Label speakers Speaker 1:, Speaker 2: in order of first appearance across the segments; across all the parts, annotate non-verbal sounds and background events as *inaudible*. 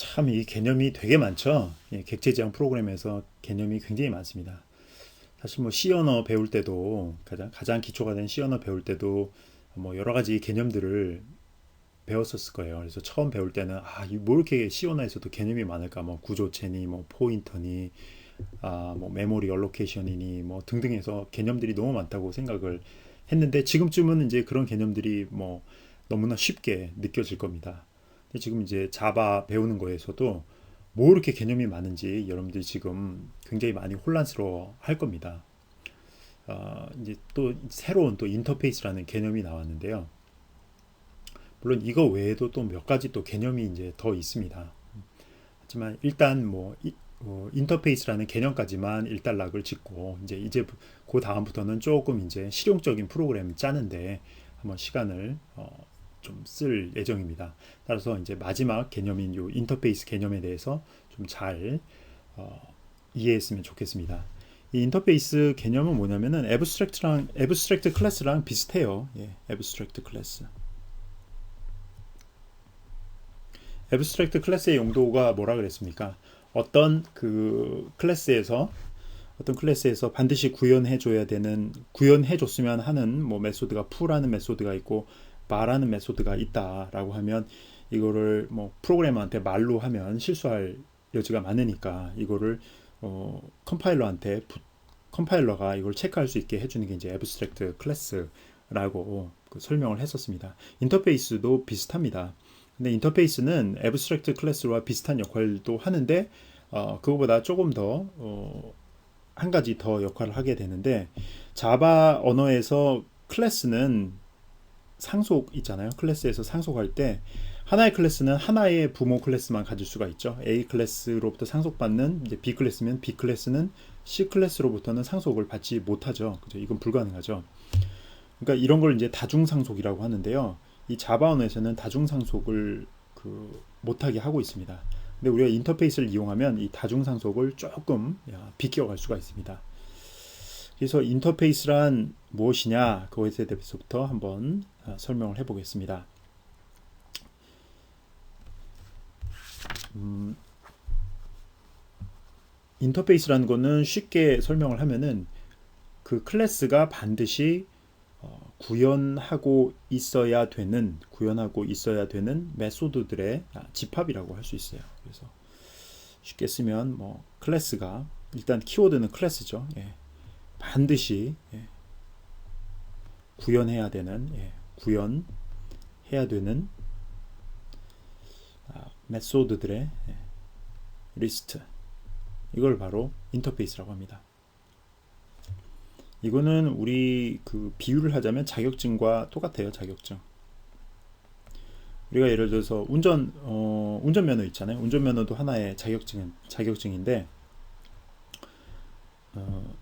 Speaker 1: 참 이 개념이 되게 많죠. 예, 객체지향 프로그램에서 개념이 굉장히 많습니다. 사실 뭐 C 언어 배울 때도 가장 가장 기초가 된 C 언어 배울 때도 뭐 여러 가지 개념들을 배웠었을 거예요. 그래서 처음 배울 때는 아, 뭐 이렇게 C 언어에서도 개념이 많을까? 뭐 구조체니, 뭐 포인터니, 아, 뭐 메모리 얼로케이션이니, 뭐 등등해서 개념들이 너무 많다고 생각을 했는데 지금쯤은 이제 그런 개념들이 뭐 너무나 쉽게 느껴질 겁니다. 지금 이제 자바 배우는 거에서도 뭐 이렇게 개념이 많은지 여러분들이 지금 굉장히 많이 혼란스러워 할 겁니다. 어, 이제 또 새로운 또 인터페이스라는 개념이 나왔는데요. 물론 이거 외에도 또 몇 가지 또 개념이 이제 더 있습니다. 하지만 일단 뭐 이, 어, 인터페이스라는 개념까지만 일단락을 짓고 이제 이제 그 다음부터는 조금 이제 실용적인 프로그램을 짜는데 한번 시간을 어, 좀 쓸 예정입니다. 따라서 이제 마지막 개념인 요 인터페이스 개념에 대해서 좀잘 어, 이해했으면 좋겠습니다. 이 인터페이스 개념은 뭐냐면은 에브스트랙트랑 에브스트랙트 클래스랑 비슷해요. 예, 에브스트랙트 클래스. 에브스트랙트 클래스의 용도가 뭐라 그랬습니까? 어떤 그 클래스에서 어떤 클래스에서 반드시 구현해 줘야 되는 구현해 줬으면 하는 뭐 메소드가 풀하는 메소드가 있고 말하는 메소드가 있다라고 하면 이거를 뭐 프로그래머한테 말로 하면 실수할 여지가 많으니까 이거를 어, 컴파일러한테 부, 컴파일러가 이걸 체크할 수 있게 해주는 게 이제 애브스트랙트 클래스라고 그 설명을 했었습니다. 인터페이스도 비슷합니다. 근데 인터페이스는 애브스트랙트 클래스와 비슷한 역할도 하는데 어, 그거보다 조금 더 어, 한 가지 더 역할을 하게 되는데 자바 언어에서 클래스는 상속 있잖아요. 클래스에서 상속할 때 하나의 클래스는 하나의 부모 클래스만 가질 수가 있죠. A 클래스로부터 상속받는 이제 B 클래스면 B 클래스는 C 클래스로부터는 상속을 받지 못하죠. 그죠? 이건 불가능하죠. 그러니까 이런 걸 이제 다중 상속이라고 하는데요. 이 자바 언어에서는 다중 상속을 그 못하게 하고 있습니다. 근데 우리가 인터페이스를 이용하면 이 다중 상속을 조금 비껴갈 수가 있습니다. 그래서 인터페이스란 무엇이냐 그것에 대해서부터 한번 어, 설명을 해보겠습니다. 음, 인터페이스라는 것은 쉽게 설명을 하면은 그 클래스가 반드시 어, 구현하고 있어야 되는 구현하고 있어야 되는 메소드들의 아, 집합이라고 할 수 있어요. 그래서 쉽게 쓰면 뭐 클래스가 일단 키워드는 클래스죠. 예. 반드시 예. 구현해야 되는 예. 구현해야 되는 아, 메소드들의 예. 리스트 이걸 바로 인터페이스라고 합니다. 이거는 우리 그 비유를 하자면 자격증과 똑같아요. 자격증. 우리가 예를 들어서 운전 어, 운전면허 있잖아요. 운전면허도 하나의 자격증 자격증인데 어,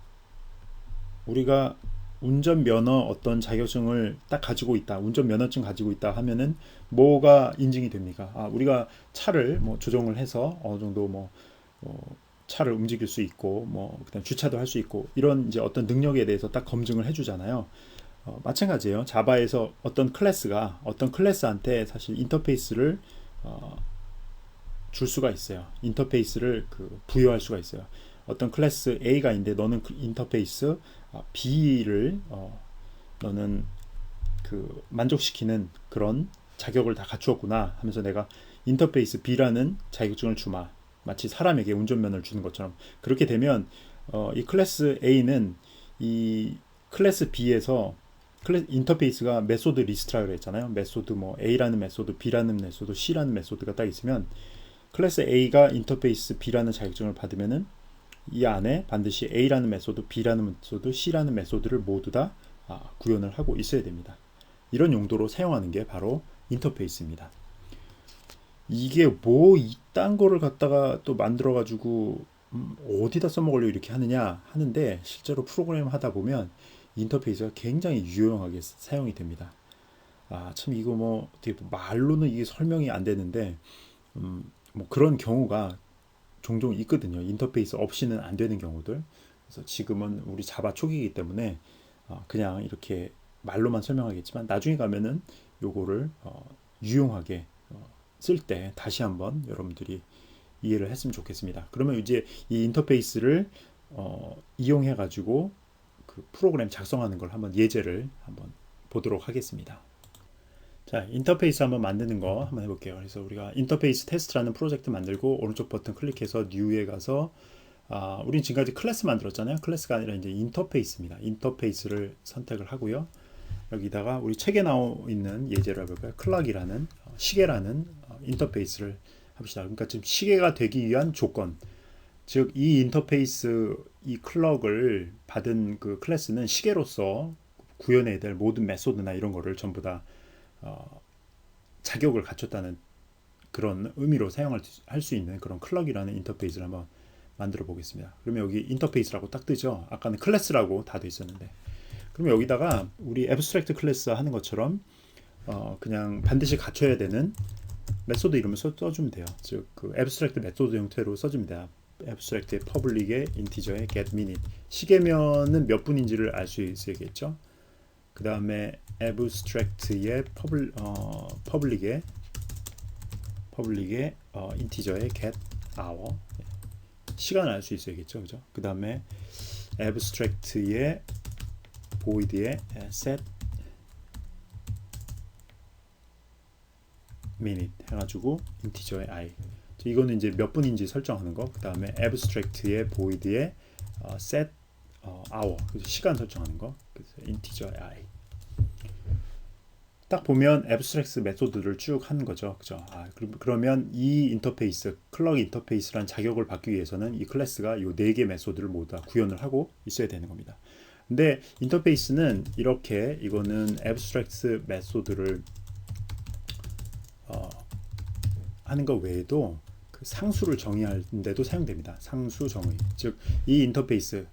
Speaker 1: 우리가 운전면허 어떤 자격증을 딱 가지고 있다, 운전면허증 가지고 있다 하면은 뭐가 인증이 됩니까? 아, 우리가 차를 뭐 조정을 해서 어느 정도 뭐 어, 차를 움직일 수 있고 뭐 그다음 주차도 할 수 있고 이런 이제 어떤 능력에 대해서 딱 검증을 해 주잖아요. 어, 마찬가지예요. 자바에서 어떤 클래스가 어떤 클래스한테 사실 인터페이스를 어, 줄 수가 있어요. 인터페이스를 그 부여할 수가 있어요. 어떤 클래스 A가 있는데 너는 그 인터페이스 아, B를 어, 너는 그 만족시키는 그런 자격을 다 갖추었구나 하면서 내가 인터페이스 B라는 자격증을 주마 마치 사람에게 운전면허를 주는 것처럼 그렇게 되면 어, 이 클래스 A는 이 클래스 B에서 클래스 인터페이스가 메소드 리스트라고 했잖아요. 메소드 뭐 A라는 메소드, B라는 메소드, C라는 메소드가 딱 있으면 클래스 A가 인터페이스 B라는 자격증을 받으면은 이 안에 반드시 A라는 메소드, B라는 메소드, C라는 메소드를 모두 다 아, 구현을 하고 있어야 됩니다. 이런 용도로 사용하는 게 바로 인터페이스입니다. 이게 뭐 이딴 거를 갖다가 또 만들어 가지고 음, 어디다 써먹으려 이렇게 하느냐 하는데 실제로 프로그램 하다 보면 인터페이스가 굉장히 유용하게 사용이 됩니다. 아 참 이거 뭐 어떻게 말로는 이게 설명이 안 되는데 음, 뭐 그런 경우가 종종 있거든요. 인터페이스 없이는 안 되는 경우들. 그래서 지금은 우리 자바 초기이기 때문에 어, 그냥 이렇게 말로만 설명하겠지만 나중에 가면은 요거를 어, 유용하게 어, 쓸때 다시 한번 여러분들이 이해를 했으면 좋겠습니다. 그러면 이제 이 인터페이스를 어, 이용해 가지고 그 프로그램 작성하는 걸 한번 예제를 한번 보도록 하겠습니다. 자, 인터페이스 한번 만드는 거 한번 해볼게요. 그래서 우리가 인터페이스 테스트라는 프로젝트 만들고 오른쪽 버튼 클릭해서 뉴에 가서 아, 우린 지금까지 클래스 만들었잖아요. 클래스가 아니라 이제 인터페이스입니다. 인터페이스를 선택을 하고요. 여기다가 우리 책에 나와 있는 예제를 해볼까요? 클락이라는 어, 시계라는 어, 인터페이스를 합시다. 그러니까 지금 시계가 되기 위한 조건, 즉 이 인터페이스 이 클럭을 받은 그 클래스는 시계로서 구현해야 될 모든 메소드나 이런 거를 전부 다 어, 자격을 갖췄다는 그런 의미로 사용할 수 있는 그런 클럭이라는 인터페이스를 한번 만들어 보겠습니다. 그러면 여기 인터페이스라고 딱 뜨죠. 아까는 클래스라고 다 돼 있었는데. 그러면 여기다가 우리 애브스트랙트 클래스 하는 것처럼 어, 그냥 반드시 갖춰야 되는 메소드 이름을 써, 주면 돼요. 즉그 애브스트랙트 메소드 형태로 써주면 돼요. 애브스트랙트의 퍼블릭의 인티저의 get minute 시계면은 몇 분인지를 알 수 있어야겠죠. 그 다음에 abstract의 퍼블 어, 퍼블릭의 퍼블릭의 어, 인티저의 get hour 시간을 알수 있어야겠죠, 그죠? 그 다음에 abstract의 void의 set minute 해가지고 인티저의 i 이거는 이제 몇 분인지 설정하는 거. 그 다음에 abstract의 void의 어, set 어, hour 시간 설정하는 거. 그래서 integer i. 딱 보면 abstract 메소드를 쭉 하는 거죠. 그죠? 아, 그러면 이 인터페이스, 클럭 인터페이스란 자격을 받기 위해서는 이 클래스가 이 네 개 메소드를 모두 다 구현을 하고 있어야 되는 겁니다. 근데 인터페이스는 이렇게 이거는 abstract 메소드를 어, 하는 것 외에도 그 상수를 정의하는데도 사용됩니다. 상수 정의. 즉 이 인터페이스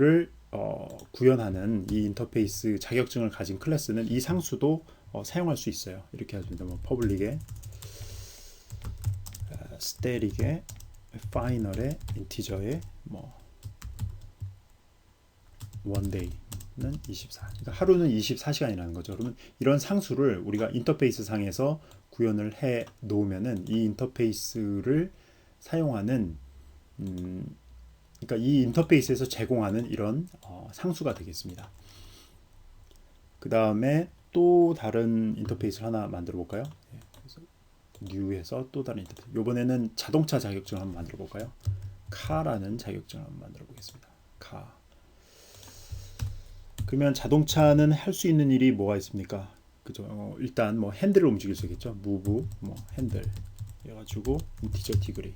Speaker 1: 를 어, 구현하는 이 인터페이스 자격증을 가진 클래스는 이 상수도 어, 사용할 수 있어요. 이렇게 하시면 뭐 퍼블릭에 어, 스테릭에 파이널에 인티저에 뭐 원데이는 24. 그러니까 하루는 24시간이라는 거죠. 그러면 이런 상수를 우리가 인터페이스 상에서 구현을 해 놓으면은 이 인터페이스를 사용하는 음, 그러니까 이 인터페이스에서 제공하는 이런 어, 상수가 되겠습니다. 그 다음에 또 다른 인터페이스를 하나 만들어 볼까요? 예, 그래서 뉴에서 또 다른 인터페이스. 이번에는 자동차 자격증을 한번 만들어 볼까요? 카라는 자격증을 한번 만들어 보겠습니다. 카. 그러면 자동차는 할 수 있는 일이 뭐가 있습니까? 그죠? 어, 일단 뭐 핸들을 움직일 수 있겠죠. 무브 뭐 핸들 해가지고 인티저 디그리.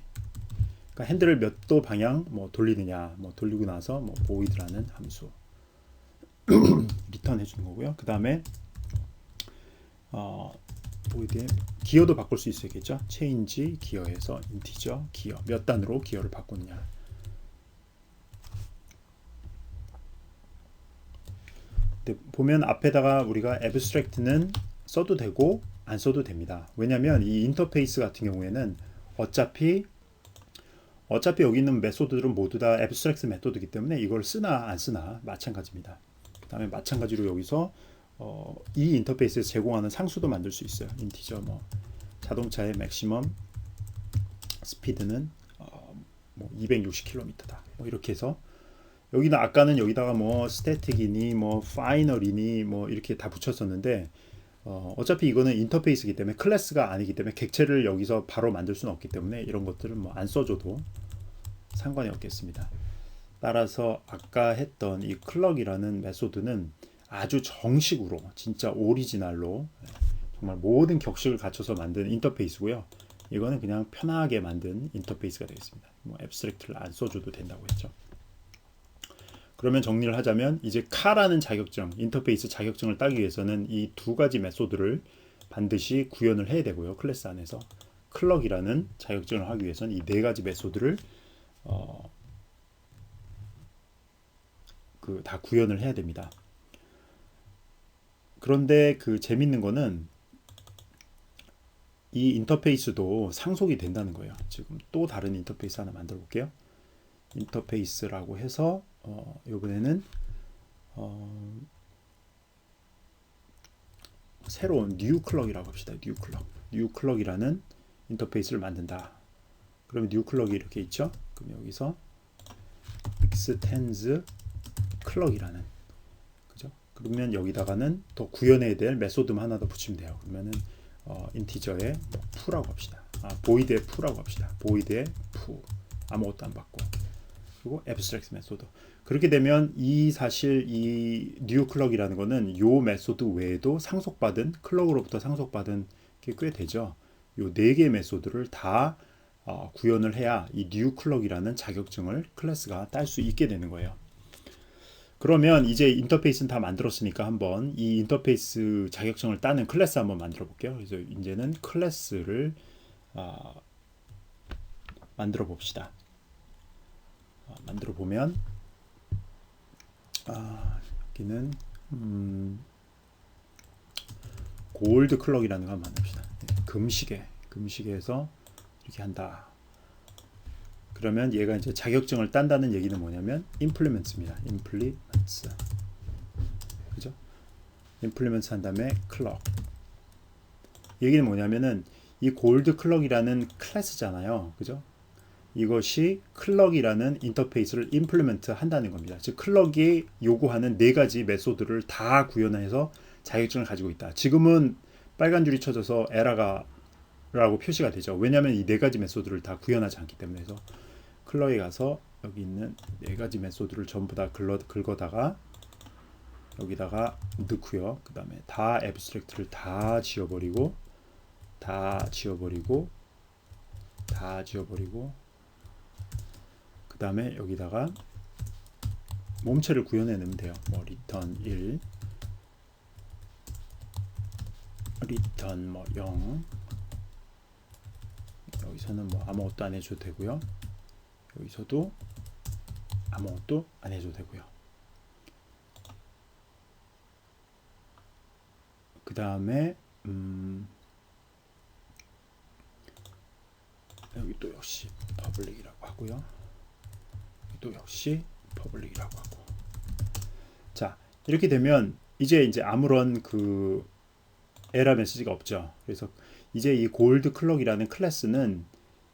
Speaker 1: 그러니까 핸들을 몇 도 방향 뭐 돌리느냐, 뭐 돌리고 나서 뭐 보이드라는 함수 *clears throat* 리턴 해주는 거고요. 그 다음에 어, 보이드에 기어도 바꿀 수 있겠죠. 체인지 기어에서 인티저 기어 몇 단으로 기어를 바꾸느냐. 보면 앞에다가 우리가 abstract는 써도 되고 안 써도 됩니다. 왜냐하면 이 인터페이스 같은 경우에는 어차피 어차피 여기 있는 메소드들은 모두 다 abstract 메소드이기 때문에 이걸 쓰나 안 쓰나 마찬가지입니다. 그 다음에 마찬가지로 여기서 어, 이 인터페이스에서 제공하는 상수도 만들 수 있어요. 인티저 뭐 자동차의 맥시멈 스피드는 어, 뭐 260km다. 뭐 이렇게 해서 여기는 아까는 여기다가 뭐 스태틱이니 뭐 파이널이니 뭐 이렇게 다 붙였었는데 어, 어차피 이거는 인터페이스이기 때문에 클래스가 아니기 때문에 객체를 여기서 바로 만들 수는 없기 때문에 이런 것들은 뭐 안 써줘도 상관이 없겠습니다. 따라서 아까 했던 이 클럭이라는 메소드는 아주 정식으로 진짜 오리지널로 정말 모든 격식을 갖춰서 만든 인터페이스고요. 이거는 그냥 편하게 만든 인터페이스가 되겠습니다. 뭐 앱스트랙트를 안 써줘도 된다고 했죠. 그러면 정리를 하자면 이제 카라는 자격증, 인터페이스 자격증을 따기 위해서는 이 두 가지 메소드를 반드시 구현을 해야 되고요. 클래스 안에서 클럭이라는 자격증을 하기 위해서는 이 네 가지 메소드를 어, 그 다 구현을 해야 됩니다. 그런데 그 재밌는 거는 이 인터페이스도 상속이 된다는 거예요. 지금 또 다른 인터페이스 하나 만들어 볼게요. 인터페이스라고 해서 어, 이번에는 어, 새로운 뉴 클럭이라고 합시다. 뉴 클럭. 뉴 클럭이라는 인터페이스를 만든다. 그러면 new 클럭이 이렇게 있죠. 그럼 여기서 extends 클럭이라는 그죠? 그러면 여기다가는 더 구현해야 될 메소드만 하나 더 붙이면 돼요. 그러면은 어, 인티저에 뭐 푸라고 합시다. 아, 보이드의 푸라고 합시다. 보이드의 푸 아무것도 안 받고 그리고 abstract 메소드 그렇게 되면 이 사실 이 new 클럭이라는 거는 요 메소드 외에도 상속받은 클럭으로부터 상속받은 게 꽤 되죠. 요 네 개의 메소드를 다 어, 구현을 해야 이 new 클럭이라는 자격증을 클래스가 딸 수 있게 되는 거예요. 그러면 이제 인터페이스는 다 만들었으니까 한번 이 인터페이스 자격증을 따는 클래스 한번 만들어 볼게요. 그래서 이제는 클래스를 어, 만들어 봅시다. 어, 만들어 보면 아, 여기는 음, 골드 클럭이라는 거 한번 만듭시다. 네, 금시계, 금시계에서 이렇게 한다. 그러면 얘가 이제 자격증을 딴다는 얘기는 뭐냐면 implements입니다. implements. 그죠? implements 한 다음에 클럭. 얘기는 뭐냐면은 이 골드 클럭이라는 클래스잖아요. 그죠? 이것이 클럭이라는 인터페이스를 임플리먼트 한다는 겁니다. 즉 클럭이 요구하는 네 가지 메소드를 다 구현해서 자격증을 가지고 있다. 지금은 빨간 줄이 쳐져서 에라가 라고 표시가 되죠. 왜냐하면 이 네 가지 메소드를 다 구현하지 않기 때문에 서 클럭에 가서 여기 있는 네 가지 메소드를 전부 다 긁어, 긁어다가 여기다가 넣고요. 그 다음에 다 애브스트랙트를 다 지워버리고 다 지워버리고 다 지워버리고 그 다음에 여기다가 몸체를 구현해 넣으면 돼요. 뭐 return 1 return 뭐0 여기서는 뭐 아무것도 안 해줘도 되고요. 여기서도 아무것도 안 해줘도 되고요. 그 다음에 음 여기 또 역시 퍼블릭이라고 하고요. 또 역시 퍼블릭이라고 하고. 자 이렇게 되면 이제 이제 아무런 그 에러 메시지가 없죠. 그래서 이제 이 골드 클럭이라는 클래스는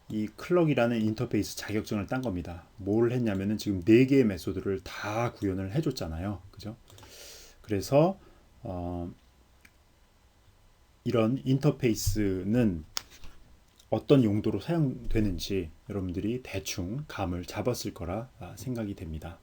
Speaker 1: 이 클럭이라는 인터페이스 자격증을 딴 겁니다. 뭘 했냐면은 지금 네 개의 메소드를 다 구현을 해줬잖아요. 그죠? 그래서 어, 이런 인터페이스는 어떤 용도로 사용되는지 여러분들이 대충 감을 잡았을 거라 생각이 됩니다.